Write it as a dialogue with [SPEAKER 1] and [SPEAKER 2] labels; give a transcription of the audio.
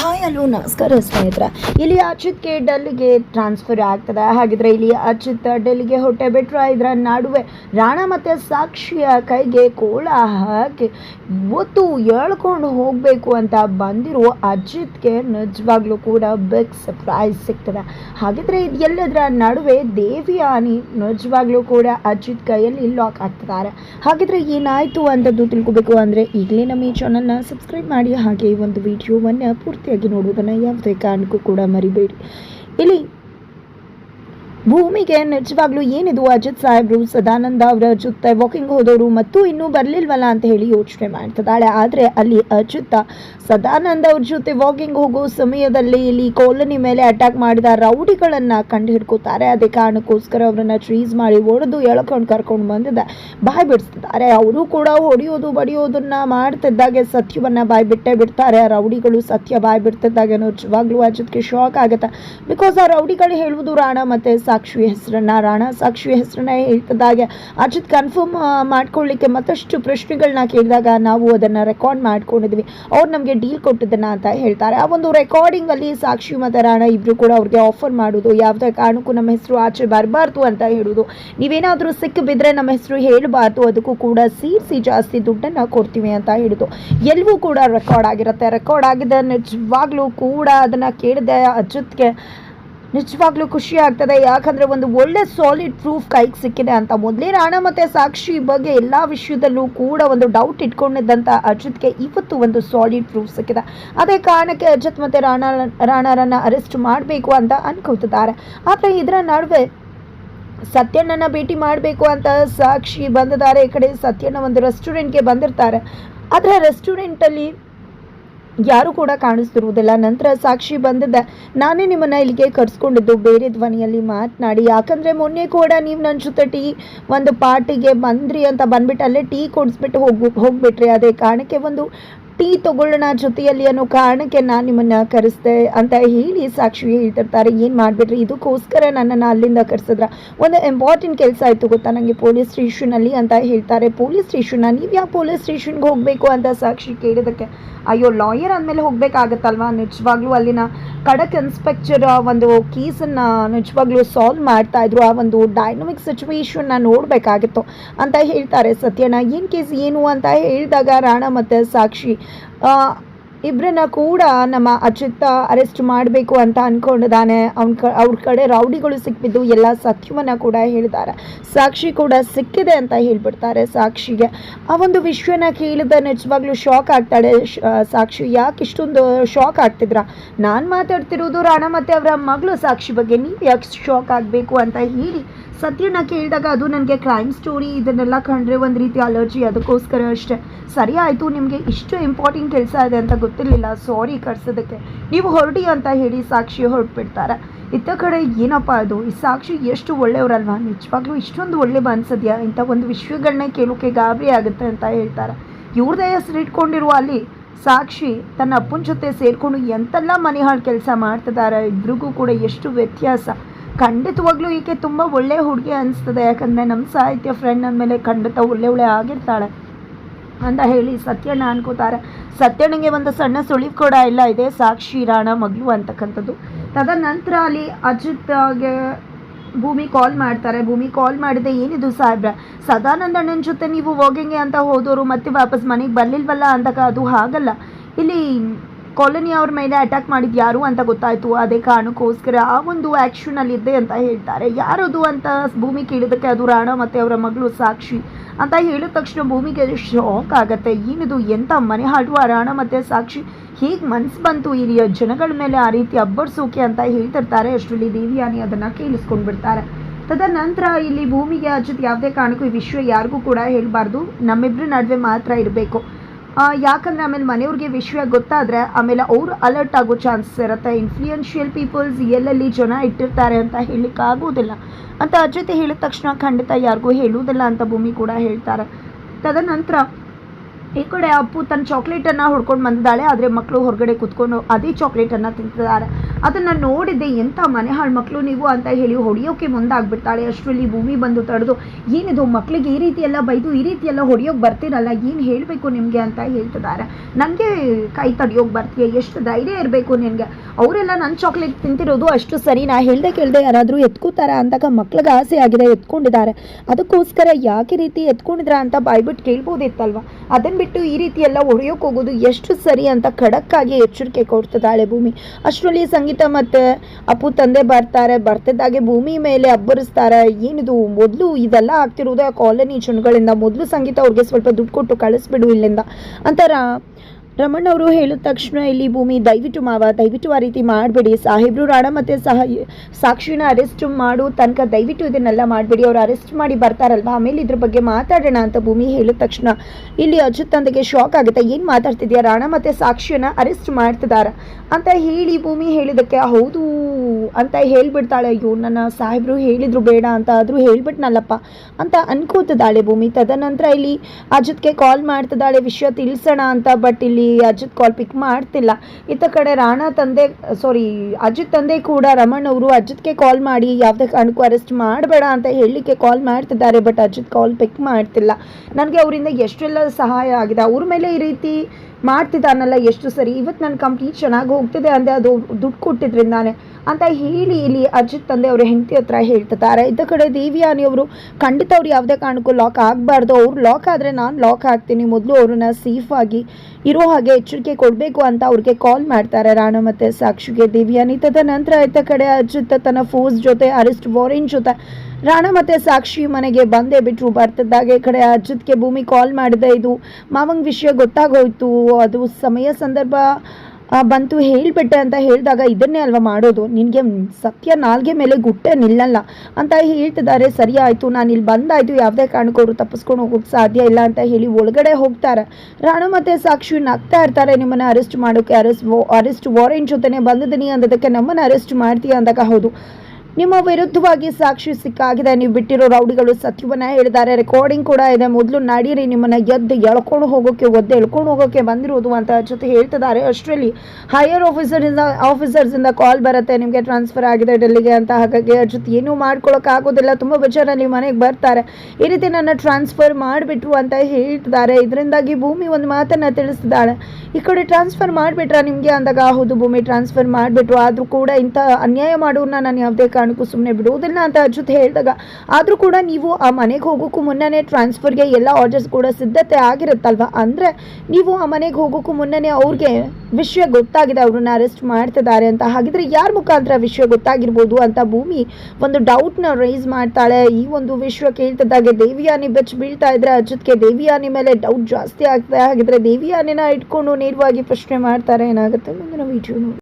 [SPEAKER 1] Hi, hello, ನಮಸ್ಕಾರ ಸ್ನೇಹಿತರೆ. ಇಲ್ಲಿ ಅಚ್ಯುತ್ಗೆ ಡೆಲ್ಲಿಗೆ ಟ್ರಾನ್ಸ್ಫರ್ ಆಗ್ತದೆ. ಹಾಗಿದ್ರೆ ಇಲ್ಲಿ ಅಚ್ಯುತ್ ಡೆಲ್ಲಿಗೆ ಹೊಟ್ಟೆ ಬಿಟ್ಟರೆ ಇದರ ನಡುವೆ ರಾಣಾ ಮತ್ತು ಸಾಕ್ಷಿಯ ಕೈಗೆ ಕೋಳ ಹಾಕಿ ಒತ್ತು ಎಳ್ಕೊಂಡು ಹೋಗಬೇಕು ಅಂತ ಬಂದಿರೋ ಅಜಿತ್ಗೆ ನಿಜವಾಗ್ಲೂ ಕೂಡ ಬಿಗ್ ಸರ್ಪ್ರೈಸ್ ಸಿಗ್ತದೆ. ಹಾಗಿದ್ರೆ ಇದು ಎಲ್ಲದರ ನಡುವೆ ದೇವಿಯಾನಿ ನಿಜವಾಗ್ಲೂ ಕೂಡ ಅಜಿತ್ ಕೈಯಲ್ಲಿ ಲಾಕ್ ಆಗ್ತಿದ್ದಾರೆ ಹಾಗಿದ್ರೆ ಏನಾಯಿತು ಅಂತದ್ದು ತಿಳ್ಕೊಬೇಕು ಅಂದರೆ ಈಗಲೇ ನಮ್ಮ ಈ ಚಾನಲ್ನ ಸಬ್ಸ್ಕ್ರೈಬ್ ಮಾಡಿ. ಹಾಗೆ ಈ ಒಂದು ವಿಡಿಯೋವನ್ನು ಪೂರ್ತಿಯಾಗಿ ನೋಡುವುದನ್ನು ಯಾವುದೇ ಕಾರಣಕ್ಕೂ ಕೂಡ ಮರಿಬೇಡಿ. ಇಲ್ಲಿ ಭೂಮಿಗೆ ನಿಜವಾಗ್ಲೂ ಏನಿದು? ಅಜಿತ್ ಸಾಹೇಬ್ರು, ಸದಾನಂದ ಅವರ ಜೊತೆ ವಾಕಿಂಗ್ ಹೋದವರು ಮತ್ತು ಇನ್ನೂ ಬರಲಿಲ್ವಲ್ಲ ಅಂತ ಹೇಳಿ ಯೋಚನೆ ಮಾಡ್ತಿದ್ದಾಳೆ. ಆದರೆ ಅಲ್ಲಿ ಅಜಿತ, ಸದಾನಂದ ಅವ್ರ ಜೊತೆ ವಾಕಿಂಗ್ ಹೋಗೋ ಸಮಯದಲ್ಲಿ ಇಲ್ಲಿ ಕಾಲೋನಿ ಮೇಲೆ ಅಟ್ಯಾಕ್ ಮಾಡಿದ ರೌಡಿಗಳನ್ನು ಕಂಡು ಹಿಡ್ಕೋತಾರೆ ಅದೇ ಕಾರಣಕ್ಕೋಸ್ಕರ ಅವರನ್ನ ಟ್ರೀಸ್ ಮಾಡಿ ಒಡೆದು ಎಳ್ಕೊಂಡು ಕರ್ಕೊಂಡು ಬಂದಿದ್ದ ಬಾಯ್ ಬಿಡಿಸ್ತಿದ್ದಾರೆ. ಅವರು ಕೂಡ ಹೊಡೆಯೋದು, ಬಡಿಯೋದನ್ನ ಮಾಡ್ತಿದ್ದಾಗೆ ಸತ್ಯವನ್ನ ಬಾಯ್ ಬಿಟ್ಟೇ ಬಿಡ್ತಾರೆ. ರೌಡಿಗಳು ಸತ್ಯ ಬಾಯ್ ಬಿಡ್ತಿದ್ದಾಗೆ ನಿಜವಾಗ್ಲೂ ಅಜಿತ್ಗೆ ಶಾಕ್ ಆಗುತ್ತೆ. ಬಿಕಾಸ್ ಆ ರೌಡಿಗಳು ಹೇಳುವುದು ರಾಣ ಮತ್ತೆ ಸಾಕ್ಷಿ ಹೆಸರನ್ನ, ರಾಣಾ ಸಾಕ್ಷಿ ಹೆಸರನ್ನ ಹೇಳ್ತದಾಗೆ ಅರ್ಜಿತ್ ಕನ್ಫರ್ಮ್ ಮಾಡ್ಕೊಳ್ಳಿಕ್ಕೆ ಮತ್ತಷ್ಟು ಪ್ರಶ್ನೆಗಳನ್ನ ಕೇಳಿದಾಗ ನಾವು ಅದನ್ನ ರೆಕಾರ್ಡ್ ಮಾಡ್ಕೊಂಡಿದ್ವಿ. ಅವ್ರು ನಮಗೆ ಡೀಲ್ ಕೊಟ್ಟಿದ್ದನ್ನ ಅಂತ ಹೇಳ್ತಾರೆ. ಆ ಒಂದು ರೆಕಾರ್ಡಿಂಗ್ ಅಲ್ಲಿ ಸಾಕ್ಷಿ ಮತ ರಾಣ ಇಬ್ಬರು ಕೂಡ ಅವ್ರಿಗೆ ಆಫರ್ ಮಾಡೋದು, ಯಾವುದೇ ಕಾರಣಕ್ಕೂ ನಮ್ಮ ಹೆಸರು ಆಚೆ ಬರಬಾರ್ದು ಅಂತ ಹೇಳೋದು. ನೀವೇನಾದರೂ ಸಿಕ್ಕ ಬಿದ್ರೆ ನಮ್ಮ ಹೆಸರು ಹೇಳಬಾರ್ದು, ಅದಕ್ಕೂ ಕೂಡ ಸೀರಿಸಿ ಜಾಸ್ತಿ ದುಡ್ಡನ್ನ ಕೊಡ್ತೀವಿ ಅಂತ ಹೇಳಿದ್ದು ಎಲ್ಲವೂ ಕೂಡ ರೆಕಾರ್ಡ್ ಆಗಿರುತ್ತೆ. ರೆಕಾರ್ಡ್ ಆಗಿದೆ ನಿಜವಾಗ್ಲೂ ಕೂಡ ಅದನ್ನ ಕೇಳಿದೆ ಅಜಿತ್ಗೆ ನಿಜವಾಗ್ಲೂ ಖುಷಿ ಆಗ್ತದೆ. ಯಾಕಂದ್ರೆ ಒಂದು ಒಳ್ಳೆ ಸಾಲಿಡ್ ಪ್ರೂಫ್ ಕೈಗೆ ಸಿಕ್ಕಿದೆ ಅಂತ. ಮೊದಲೇ ರಾಣ ಮತ್ತೆ ಸಾಕ್ಷಿ ಬಗ್ಗೆ ಎಲ್ಲಾ ವಿಷಯದಲ್ಲೂ ಕೂಡ ಒಂದು ಡೌಟ್ ಇಟ್ಕೊಂಡಿದ್ದಂತ ಅಜಿತ್ಗೆ ಇವತ್ತು ಒಂದು ಸಾಲಿಡ್ ಪ್ರೂಫ್ ಸಿಕ್ಕಿದೆ. ಅದೇ ಕಾರಣಕ್ಕೆ ಅಜಿತ್ ಮತ್ತೆ ರಾಣ, ರಾಣರನ್ನ ಅರೆಸ್ಟ್ ಮಾಡಬೇಕು ಅಂತ ಅನ್ಕೋತಿದ್ದಾರೆ ಆದ್ರೆ ಇದರ ನಡುವೆ ಸತ್ಯಣ್ಣನ ಭೇಟಿ ಮಾಡಬೇಕು ಅಂತ ಸಾಕ್ಷಿ ಬಂದಿದ್ದಾರೆ. ಈ ಕಡೆ ಸತ್ಯಣ್ಣ ಒಂದು ರೆಸ್ಟೋರೆಂಟ್ಗೆ ಬಂದಿರ್ತಾರೆ. ಆದರೆ ರೆಸ್ಟೋರೆಂಟಲ್ಲಿ ಯಾರು ಕೂಡ ಕಾಣಿಸ್ತಿರುವುದಿಲ್ಲ. ನಂತರ ಸಾಕ್ಷಿ ಬಂದದ. ನಾನೇ ನಿಮ್ಮನ್ನ ಇಲ್ಲಿಗೆ ಕರ್ಸ್ಕೊಂಡಿದ್ದು. ಬೇರೆ ಧ್ವನಿಯಲ್ಲಿ ಮಾತನಾಡಿ. ಯಾಕಂದ್ರೆ ಮೊನ್ನೆ ಕೂಡ ನೀವು ನನ್ನ ಜೊತೆ ಟೀ, ಒಂದು ಪಾರ್ಟಿಗೆ ಬಂದ್ರಿ ಅಂತ ಬಂದ್ಬಿಟ್ಟು ಅಲ್ಲೇ ಟೀ ಕೊಡಿಸ್ಬಿಟ್ಟು ಹೋಗ್, ಹೋಗ್ಬಿಟ್ರಿ. ಅದೇ ಕಾರಣಕ್ಕೆ ಒಂದು ಟೀ ತಗೊಳ್ಳೋಣ ಜೊತೆಯಲ್ಲಿ ಅನ್ನೋ ಕಾರಣಕ್ಕೆ ನಾನು ನಿಮ್ಮನ್ನ ಕರೆಸ್ದೆ ಅಂತ ಹೇಳಿ ಸಾಕ್ಷಿ ಹೇಳ್ತಿರ್ತಾರೆ. ಏನು ಮಾಡಿಬಿಟ್ರಿ ಇದಕ್ಕೋಸ್ಕರ ನನ್ನನ್ನು ಅಲ್ಲಿಂದ ಕರೆಸಿದ್ರ. ಒಂದು ಇಂಪಾರ್ಟೆಂಟ್ ಕೆಲಸ ಆಯಿತು ಗೊತ್ತಾ? ನನಗೆ ಪೊಲೀಸ್ ಸ್ಟೇಷನಲ್ಲಿ ಅಂತ ಹೇಳ್ತಾರೆ. ಪೊಲೀಸ್ ಸ್ಟೇಷನ್ನ ನೀವು ಯಾವ ಪೊಲೀಸ್ ಸ್ಟೇಷನ್ಗೆ ಹೋಗಬೇಕು ಅಂತ ಸಾಕ್ಷಿ ಕೇಳಿದಕ್ಕೆ? ಅಯ್ಯೋ ಲಾಯರ್ ಅಂದಮೇಲೆ ಹೋಗ್ಬೇಕಾಗತ್ತಲ್ವಾ? ನಿಜವಾಗ್ಲೂ ಅಲ್ಲಿನ ಖಡಕ್ ಇನ್ಸ್ಪೆಕ್ಟರ್ ಒಂದು ಕೇಸನ್ನು ನಿಜವಾಗ್ಲೂ ಸಾಲ್ವ್ ಮಾಡ್ತಾ ಇದ್ರು. ಆ ಒಂದು ಡೈನಮಿಕ್ ಸಿಚುವೇಶನ್ನ ನೋಡಬೇಕಾಗಿತ್ತು. ಅಂತ ಹೇಳ್ತಾರೆ ಸತ್ಯಣ್ಣ. ಏನು ಕೇಸ್ ಏನು? ಅಂತ ಹೇಳಿದಾಗ ರಾಣ ಮತ್ತು ಸಾಕ್ಷಿ ಆ, ಇಬ್ರನ್ನ ಕೂಡ ನಮ್ಮ ಅಚ್ಯುತ ಅರೆಸ್ಟ್ ಮಾಡಬೇಕು ಅಂತ ಅನ್ಕೊಂಡಿದ್ದಾನೆ. ಅವ್ನ ಕ ಅವ್ರ ಕಡೆ ರೌಡಿಗಳು ಸಿಕ್ಕಿದ್ದು ಎಲ್ಲ ಸತ್ಯವನ್ನು ಕೂಡ ಹೇಳಿದ್ದಾರೆ. ಸಾಕ್ಷಿ ಕೂಡ ಸಿಕ್ಕಿದೆ ಅಂತ ಹೇಳ್ಬಿಡ್ತಾರೆ ಸಾಕ್ಷಿಗೆ. ಆ ಒಂದು ವಿಷಯನ ಕೇಳಿದ ನಿಜವಾಗ್ಲೂ ಶಾಕ್ ಆಗ್ತಾಳೆ ಸಾಕ್ಷಿ. ಯಾಕೆ ಇಷ್ಟೊಂದು ಶಾಕ್ ಆಗ್ತಿದ್ರ? ನಾನು ಮಾತಾಡ್ತಿರೋದು ರಾಣ ಮತ್ತು ಅವರ ಮಗಳು ಸಾಕ್ಷಿ ಬಗ್ಗೆ. ನೀವು ಯಾಕೆ ಶಾಕ್ ಆಗಬೇಕು ಅಂತ ಹೇಳಿ. ಸತ್ಯನ ಕೇಳಿದಾಗ ಅದು ನನಗೆ ಕ್ರೈಮ್ ಸ್ಟೋರಿ ಇದನ್ನೆಲ್ಲ ಕಂಡ್ರೆ ಒಂದು ರೀತಿ ಅಲರ್ಜಿ ಅದಕ್ಕೋಸ್ಕರ ಅಷ್ಟೇ. ಸರಿ ಆಯಿತು, ನಿಮಗೆ ಇಷ್ಟು ಇಂಪಾರ್ಟೆಂಟ್ ಕೆಲಸ ಇದೆ ಅಂತ ಗೊತ್ತಿರಲಿಲ್ಲ ಸಾರಿ ಕರ್ಸೋದಕ್ಕೆ ನೀವು ಹೊರಡಿ ಅಂತ ಹೇಳಿ ಸಾಕ್ಷಿ ಹೊರಟ್ಬಿಡ್ತಾರೆ. ಇತ್ತ ಕಡೆ ಏನಪ್ಪ ಅದು? ಈ ಸಾಕ್ಷಿ ಎಷ್ಟು ಒಳ್ಳೆಯವರಲ್ವಾ? ನಿಜವಾಗ್ಲೂ ಇಷ್ಟೊಂದು ಒಳ್ಳೆ ಅನ್ಸದ್ಯಾ ಇಂಥ ಒಂದು ವಿಷಯಗಳನ್ನ ಕೇಳೋಕೆ ಗಾಬರಿ ಆಗುತ್ತೆ ಅಂತ ಹೇಳ್ತಾರೆ. ಇವ್ರದೇ ಹೆಸರು ಇಟ್ಕೊಂಡಿರುವ ಅಲ್ಲಿ ಸಾಕ್ಷಿ ತನ್ನ ಅಪ್ಪನ ಜೊತೆ ಸೇರಿಕೊಂಡು ಎಂತೆಲ್ಲ ಮನೆ ಹಾಳು ಕೆಲಸ ಮಾಡ್ತಿದ್ದಾರೆ ಇಬ್ರಿಗೂ ಕೂಡ ಎಷ್ಟು ವ್ಯತ್ಯಾಸ. ಖಂಡಿತವಾಗ್ಲೂ ಈಕೆ ತುಂಬ ಒಳ್ಳೆ ಹುಡುಗಿ ಅನಿಸ್ತದೆ. ಯಾಕಂದರೆ ನಮ್ಮ ಸಾಹಿತ್ಯ ಫ್ರೆಂಡ್ ಅಂದಮೇಲೆ ಖಂಡಿತ ಒಳ್ಳೆ ಒಳ್ಳೆ ಆಗಿರ್ತಾಳೆ. ಅಂತ ಹೇಳಿ ಸತ್ಯಣ್ಣ ಅನ್ಕೋತಾರೆ. ಸತ್ಯಣ್ಣಗೆ ಒಂದು ಸಣ್ಣ ಸುಳಿವು ಕೂಡ ಇಲ್ಲ, ಇದೆ ಸಾಕ್ಷಿ ರಾಣ ಮಗಳು ಅಂತಕ್ಕಂಥದ್ದು. ತದನಂತರ ಅಲ್ಲಿ ಅಜಿತ್ಗೆ ಭೂಮಿ ಕಾಲ್ ಮಾಡ್ತಾರೆ. ಭೂಮಿ ಕಾಲ್ ಮಾಡಿದೆ, ಏನಿದು ಸಾಹೇಬ್ರ? ಸದಾನಂದ ಅಣ್ಣನ ಜೊತೆ ನೀವು ಹೋಗಂಗೆ ಅಂತ ಹೋದವರು ಮತ್ತೆ ವಾಪಸ್ ಮನೆಗೆ ಬರಲಿಲ್ವಲ್ಲ ಅಂದಾಗ ಅದು ಹಾಗಲ್ಲ. ಇಲ್ಲಿ ಕಾಲೋನಿ ಅವ್ರ ಮೇಲೆ ಅಟ್ಯಾಕ್ ಮಾಡಿದ್ ಯಾರು ಅಂತ ಗೊತ್ತಾಯ್ತು. ಅದೇ ಕಾರಣಕ್ಕೋಸ್ಕರ ಆ ಒಂದು ಆಕ್ಷನ್ ಅಲ್ಲಿ ಇದ್ದೆ ಅಂತ ಹೇಳ್ತಾರೆ. ಯಾರದು ಅಂತ ಭೂಮಿ ಕೇಳಿದಕ್ಕೆ ಅದು ರಾಣ ಮತ್ತೆ ಅವರ ಮಗಳು ಸಾಕ್ಷಿ ಅಂತ ಹೇಳಿದ ತಕ್ಷಣ ಭೂಮಿಗೆ ಶಾಕ್ ಆಗತ್ತೆ. ಏನಿದು, ಎಂತ ಮನೆ ಹಾಡುವ ರಾಣ ಮತ್ತೆ ಸಾಕ್ಷಿ? ಹೀಗೆ ಮನ್ಸು ಬಂತು ಇಲ್ಲಿಯ ಜನಗಳ ಮೇಲೆ ಆ ರೀತಿ ಅಬ್ಬರ್ಸೋಕೆ ಅಂತ ಹೇಳ್ತಿರ್ತಾರೆ. ಅಷ್ಟರಲ್ಲಿ ದೇವಿಯಾನಿ ಅದನ್ನ ಕೇಳಿಸ್ಕೊಂಡು ಬಿಡ್ತಾರೆ. ತದನಂತರ ಇಲ್ಲಿ ಭೂಮಿಗೆ ಅಜಿತ್ ಯಾವುದೇ ಕಾರಣಕ್ಕೂ ಈ ವಿಷಯ ಯಾರಿಗೂ ಕೂಡ ಹೇಳಬಾರ್ದು. ನಮ್ಮಿಬ್ಬರ ನಡುವೆ ಮಾತ್ರ ಇರಬೇಕು. ಯಾಕಂದ್ರೆ ಆಮೇಲೆ ಮನೆಯವ್ರಿಗೆ ವಿಷಯ ಗೊತ್ತಾದರೆ ಆಮೇಲೆ ಅವರು ಅಲರ್ಟ್ ಆಗೋ ಚಾನ್ಸಸ್ ಇರುತ್ತೆ. ಇನ್ಫ್ಲೂಯೆನ್ಷಿಯಲ್ ಪೀಪಲ್ಸ್ ಎಲ್ಲೆಲ್ಲಿ ಜನ ಇಟ್ಟಿರ್ತಾರೆ ಅಂತ ಹೇಳಲಿಕ್ಕೆ ಆಗೋದಿಲ್ಲ. ಅಂತ ಜೊತೆ ಹೇಳಿದ ತಕ್ಷಣ ಖಂಡಿತ ಯಾರಿಗೂ ಹೇಳುವುದಿಲ್ಲ ಅಂತ ಭೂಮಿ ಕೂಡ ಹೇಳ್ತಾರೆ. ತದನಂತರ ಈ ಕಡೆ ಅಪ್ಪು ತನ್ನ ಚಾಕ್ಲೇಟನ್ನು ಹೊಡ್ಕೊಂಡು ಬಂದಿದ್ದಾಳೆ. ಆದರೆ ಮಕ್ಕಳು ಹೊರಗಡೆ ಕುತ್ಕೊಂಡು ಅದೇ ಚಾಕ್ಲೇಟನ್ನು ತಿಂತಿದ್ದಾರೆ. ಅದನ್ನು ನೋಡಿದ್ದೆ ಎಂಥ ಮನೆ ಹಾಳು ಮಕ್ಕಳು ನೀವು ಅಂತ ಹೇಳಿ ಹೊಡೆಯೋಕೆ ಮುಂದಾಗ್ಬಿಡ್ತಾಳೆ. ಅಷ್ಟರಲ್ಲಿ ಭೂಮಿ ಬಂದು ತಡೆದು, ಏನಿದು ಮಕ್ಕಳಿಗೆ ಈ ರೀತಿ ಎಲ್ಲ ಬೈದು, ಈ ರೀತಿ ಎಲ್ಲ ಹೊಡೆಯೋಕೆ ಬರ್ತಿರಲ್ಲ, ಏನು ಹೇಳಬೇಕು ನಿಮಗೆ? ಅಂತ ಹೇಳ್ತಿದ್ದಾರೆ. ನನಗೆ ಕೈ ತಡೆಯೋಕೆ ಬರ್ತೀಯ? ಎಷ್ಟು ಧೈರ್ಯ ಇರಬೇಕು ನಿನಗೆ? ಅವರೆಲ್ಲ ನನ್ನ ಚಾಕ್ಲೇಟ್ ತಿಂತಿರೋದು ಅಷ್ಟು ಸರಿ, ನಾ ಹೇಳ್ದೆ ಕೇಳ್ದೆ ಯಾರಾದರೂ ಎತ್ಕೋತಾರ? ಅಂದಾಗ ಮಕ್ಳಿಗೆ ಆಸೆ ಆಗಿದೆ, ಎತ್ಕೊಂಡಿದ್ದಾರೆ. ಅದಕ್ಕೋಸ್ಕರ ಯಾಕೆ ರೀತಿ ಎತ್ಕೊಂಡಿದ್ರ ಅಂತ ಬಾಯ್ಬಿಟ್ಟು ಕೇಳ್ಬೋದಿತ್ತಲ್ವ? ಅದನ್ನು ಬಿಟ್ಟು ಈ ರೀತಿ ಎಲ್ಲ ಹೊಡೆಯೋಕೆ ಹೋಗೋದು ಎಷ್ಟು ಸರಿ ಅಂತ ಖಡಕ್ಕಾಗಿ ಎಚ್ಚರಿಕೆ ಕೊಡ್ತಿದ್ದಾಳೆ ಭೂಮಿ. ಅಷ್ಟರಲ್ಲಿ ಮತ್ತು ಅಪ್ಪು ತಂದೆ ಬರ್ತಾರೆ, ಬರ್ತಿದ್ದಾಗೆ ಭೂಮಿ ಮೇಲೆ ಅಬ್ಬರಿಸ್ತಾರೆ. ಏನಿದು, ಮೊದಲು ಇದೆಲ್ಲ ಆಗ್ತಿರೋದು ಆ ಕಾಲೋನಿ ಜನಗಳಿಂದ, ಮೊದಲು ಸಂಗೀತ ಅವ್ರಿಗೆ ಸ್ವಲ್ಪ ದುಡ್ಡು ಕೊಟ್ಟು ಕಳಿಸ್ಬಿಡು ಇಲ್ಲಿಂದ. ಅಂತ ರಾ- ರಮಣ್ ಅವರು ಹೇಳಿದ ತಕ್ಷಣ ಇಲ್ಲಿ ಭೂಮಿ, ದಯವಿಟ್ಟು ಮಾವ, ದಯವಿಟ್ಟು ಆ ರೀತಿ ಮಾಡಬೇಡಿ. ಸಾಹೇಬ್ರು ರಾಣ ಮತ್ತು ಸಹ ಸಾಕ್ಷಿನ ಅರೆಸ್ಟ್ ಮಾಡು ತನಕ ದಯವಿಟ್ಟು ಇದನ್ನೆಲ್ಲ ಮಾಡಬೇಡಿ. ಅವ್ರು ಅರೆಸ್ಟ್ ಮಾಡಿ ಬರ್ತಾರಲ್ವಾ? ಆಮೇಲೆ ಇದ್ರ ಬಗ್ಗೆ ಮಾತಾಡೋಣ ಅಂತ ಭೂಮಿ ಹೇಳಿದ ತಕ್ಷಣ. ಇಲ್ಲಿ ಅಜಿತ್ ತಂದೆಗೆ ಶಾಕ್ ಆಗುತ್ತೆ. ಏನು ಮಾತಾಡ್ತಿದ್ಯಾ? ರಾಣ ಮತ್ತು ಸಾಕ್ಷಿಯನ್ನು ಅರೆಸ್ಟ್ ಮಾಡ್ತಿದ್ದಾರೆ ಅಂತ ಹೇಳಿ ಭೂಮಿ ಹೇಳಿದಕ್ಕೆ ಹೌದು ಅಂತ ಹೇಳ್ಬಿಡ್ತಾಳೆ, ಅಯ್ಯೋ, ನನ್ನ ಸಾಹೇಬ್ರು ಹೇಳಿದರು ಬೇಡ ಅಂತ ಆದರೂ ಹೇಳ್ಬಿಟ್ನಲ್ಲಪ್ಪ ಅಂತ ಅನ್ಕೋತಿದ್ದಾಳೆ ಭೂಮಿ. ತದನಂತರ ಇಲ್ಲಿ ಅಜಿತ್ಗೆ ಕಾಲ್ ಮಾಡ್ತಿದ್ದಾಳೆ ವಿಷಯ ತಿಳಿಸೋಣ ಅಂತ ಬಟ್ ಇಲ್ಲಿ ಅಜಿತ್ ಕಾಲ್ ಪಿಕ್ ಮಾಡ್ತಿಲ್ಲ. ಇತ್ತ ಕಡೆ ರಾಣಾ ತಂದೆ ಸಾರಿ ಅಜಿತ್ ತಂದೆ ಕೂಡ ರಮಣ್ ಅವರು ಅಜಿತ್ಗೆ ಕಾಲ್ ಮಾಡಿ, ಯಾವುದೇ ಕಾರಣಕ್ಕೂ ಅರೆಸ್ಟ್ ಮಾಡಬೇಡ ಅಂತ ಹೇಳಲಿಕ್ಕೆ ಕಾಲ್ ಮಾಡ್ತಿದ್ದಾರೆ ಬಟ್ ಅಜಿತ್ ಕಾಲ್ ಪಿಕ್ ಮಾಡ್ತಿಲ್ಲ. ನನಗೆ ಅವರಿಂದ ಎಷ್ಟೆಲ್ಲ ಸಹಾಯ ಆಗಿದೆ, ಅವ್ರ ಮೇಲೆ ಈ ರೀತಿ ಮಾಡ್ತಿದ್ದಾನಲ್ಲ, ಎಷ್ಟು ಸರಿ. ಇವತ್ತು ನನ್ನ ಕಂಪ್ನಿ ಚೆನ್ನಾಗಿ ಹೋಗ್ತಿದೆ ಅಂದರೆ ಅದು ದುಡ್ಡು ಕೊಟ್ಟಿದ್ರಿಂದಾನೆ. ಅಂತ ಹೇಳಿ ಇಲ್ಲಿ ಅಜಿತ್ ತಂದೆ ಅವರು ಹೆಂಡತಿ ಹತ್ರ ಹೇಳ್ತಿದ್ದಾರೆ. ಇದ್ದ ಕಡೆ ದೇವಿಯಾನಿ ಅವರು, ಖಂಡಿತ ಅವ್ರು ಯಾವುದೇ ಕಾರಣಕ್ಕೂ ಲಾಕ್ ಆಗಬಾರ್ದು. ಅವ್ರು ಲಾಕ್ ಆದರೆ ನಾನು ಲಾಕ್ ಆಗ್ತೀನಿ. ಮೊದಲು ಅವ್ರನ್ನ ಸೇಫ್ ಆಗಿ ಇರೋ ಹಾಗೆ ಎಚ್ಚರಿಕೆ ಕೊಡಬೇಕು ಅಂತ ಅವ್ರಿಗೆ ಕಾಲ್ ಮಾಡ್ತಾರೆ ರಾಣು ಮತ್ತು ಸಾಕ್ಷಿಗೆ. ದೇವಿಯಾನಿ ತದನಂತರ ಇದ್ದ ಕಡೆ ಅಜಿತ್ ತನ್ನ ಫೋರ್ಸ್ ಜೊತೆ ಅರೆಸ್ಟ್ ವಾರೆಂಟ್ ಜೊತೆ ರಾಣ ಮತ್ತು ಸಾಕ್ಷಿ ಮನೆಗೆ ಬಂದೇ ಬಿಟ್ಟರು ಬರ್ತಿದ್ದಾಗೆ ಕಡೆ ಅಜಿತ್ಗೆ ಭೂಮಿ ಕಾಲ್ ಮಾಡಿದೆ. ಇದು ಮಾವಂಗ್ ವಿಷಯ ಗೊತ್ತಾಗೋಯ್ತು. ಅದು ಸಮಯ ಸಂದರ್ಭ ಬಂತು, ಹೇಳಿಬಿಟ್ಟೆ ಅಂತ ಹೇಳಿದಾಗ ಇದನ್ನೇ ಅಲ್ವಾ ಮಾಡೋದು? ನಿನಗೆ ಸತ್ಯ ನಾಲ್ಗೆ ಮೇಲೆ ಗುಟ್ಟೆ ನಿಲ್ಲಲ್ಲ. ಅಂತ ಹೇಳ್ತಿದ್ದಾರೆ, ಸರಿ ಆಯಿತು, ನಾನು ಇಲ್ಲಿ ಬಂದಾಯಿತು, ಯಾವುದೇ ಕಾರಣಕ್ಕೂ ಅವರು ತಪ್ಪಿಸ್ಕೊಂಡು ಹೋಗೋಕ್ಕೆ ಸಾಧ್ಯ ಇಲ್ಲ ಅಂತ ಹೇಳಿ ಒಳಗಡೆ ಹೋಗ್ತಾರೆ. ರಾಣು ಮತ್ತು ಸಾಕ್ಷಿ ನಗ್ತಾ ಇರ್ತಾರೆ, ನಿಮ್ಮನ್ನು ಅರೆಸ್ಟ್ ಮಾಡೋಕ್ಕೆ ಅರೆಸ್ಟ್ ಅರೆಸ್ಟ್ ವಾರೆಂಟ್ ಜೊತೆನೇ ಬಂದಿದ್ದೀನಿ, ಅಂದದಕ್ಕೆ ನಮ್ಮನ್ನು ಅರೆಸ್ಟ್ ಮಾಡ್ತೀಯ? ಅಂದಾಗ, ಹೌದು. ನಿಮ್ಮ ವಿರುದ್ಧವಾಗಿ ಸಾಕ್ಷಿ ಸಿಕ್ಕಾಗಿದೆ. ನೀವು ಬಿಟ್ಟಿರೋ ರೌಡಿಗಳು ಸತ್ಯವನ್ನ ಹೇಳಿದ್ದಾರೆ. ರೆಕಾರ್ಡಿಂಗ್ ಕೂಡ ಇದೆ. ಮೊದಲು ನಡೀರಿ. ನಿಮ್ಮನ್ನ ಎದ್ದು ಎಳ್ಕೊಂಡು ಹೋಗೋಕೆ ಒದ್ದೆ ಎಳ್ಕೊಂಡು ಹೋಗೋಕೆ ಬಂದಿರೋದು ಅಂತ ಜೊತೆ ಹೇಳ್ತಿದ್ದಾರೆ. ಅಷ್ಟರಲ್ಲಿ ಹೈಯರ್ ಆಫೀಸರ್ ಇಂದ ಆಫೀಸರ್ಸ್ ಇಂದ ಕಾಲ್ ಬರುತ್ತೆ. ನಿಮಗೆ ಟ್ರಾನ್ಸ್ಫರ್ ಆಗಿದೆ ಡೆಲ್ಲಿಗೆ ಅಂತ. ಹಾಗಾಗಿ ಅದ್ರ ಜೊತೆ ಏನೂ ಆಗೋದಿಲ್ಲ. ತುಂಬ ಬೇಜಾರಲ್ಲಿ ಮನೆಗೆ ಬರ್ತಾರೆ. ಈ ರೀತಿ ನನ್ನ ಟ್ರಾನ್ಸ್ಫರ್ ಮಾಡಿಬಿಟ್ರು ಅಂತ ಹೇಳ್ತಿದ್ದಾರೆ. ಇದರಿಂದಾಗಿ ಭೂಮಿ ಒಂದು ಮಾತನ್ನು ತಿಳಿಸಿದ್ದಾಳೆ ಈ ಕಡೆ ಟ್ರಾನ್ಸ್ಫರ್ ಮಾಡಿಬಿಟ್ರಾ ನಿಮಗೆ? ಅಂದಾಗ, ಹೌದು ಭೂಮಿ ಟ್ರಾನ್ಸ್ಫರ್ ಮಾಡಿಬಿಟ್ರು. ಆದರೂ ಕೂಡ ಇಂಥ ಅನ್ಯಾಯ ಮಾಡೋರನ್ನ ನಾನು ಯಾವುದೇ ಕಾರಣಕ್ಕೂ ಸುಮ್ಮನೆ ಬಿಡುವುದಿಲ್ಲ ಅಂತ ಅಜುತ್ ಹೇಳಿದಾಗ. ಆದರೂ ಕೂಡ ನೀವು ಆ ಮನೆಗೆ ಹೋಗೋಕ್ಕೂ ಮುನ್ನನೇ ಟ್ರಾನ್ಸ್ಫರ್ಗೆ ಎಲ್ಲ ಆರ್ಡರ್ಸ್ ಕೂಡ ಸಿದ್ಧತೆ ಆಗಿರುತ್ತಲ್ವ? ಅಂದರೆ ನೀವು ಆ ಮನೆಗೆ ಹೋಗೋಕ್ಕೂ ಮುನ್ನನೇ ಅವ್ರಿಗೆ ವಿಷಯ ಗೊತ್ತಾಗಿದೆ, ಅವ್ರನ್ನ ಅರೆಸ್ಟ್ ಮಾಡ್ತಿದ್ದಾರೆ ಅಂತ. ಹಾಗಿದ್ರೆ ಯಾರ ಮುಖಾಂತರ ವಿಷಯ ಗೊತ್ತಾಗಿರ್ಬೋದು ಅಂತ ಭೂಮಿ ಒಂದು ಡೌಟ್ನ ರೈಸ್ ಮಾಡ್ತಾಳೆ. ಈ ಒಂದು ವಿಷಯ ಕೇಳ್ತಿದ್ದಾಗೆ ದೇವಿಯಾನಿ ಬೆಚ್ಚ ಬೀಳ್ತಾ ಇದ್ರೆ ಅಜಿತ್ಗೆ ದೇವಿಯಾನಿ ಮೇಲೆ ಡೌಟ್ ಜಾಸ್ತಿ ಆಗ್ತಾ ಹಾಗಿದ್ರೆ ದೇವಿಯಾನಿನ ಇಟ್ಕೊಂಡು ನೇರವಾಗಿ ಪ್ರಶ್ನೆ ಮಾಡ್ತಾರೆ. ಏನಾಗುತ್ತೆ ಮುಂದಿನ ವಿಡಿಯೋ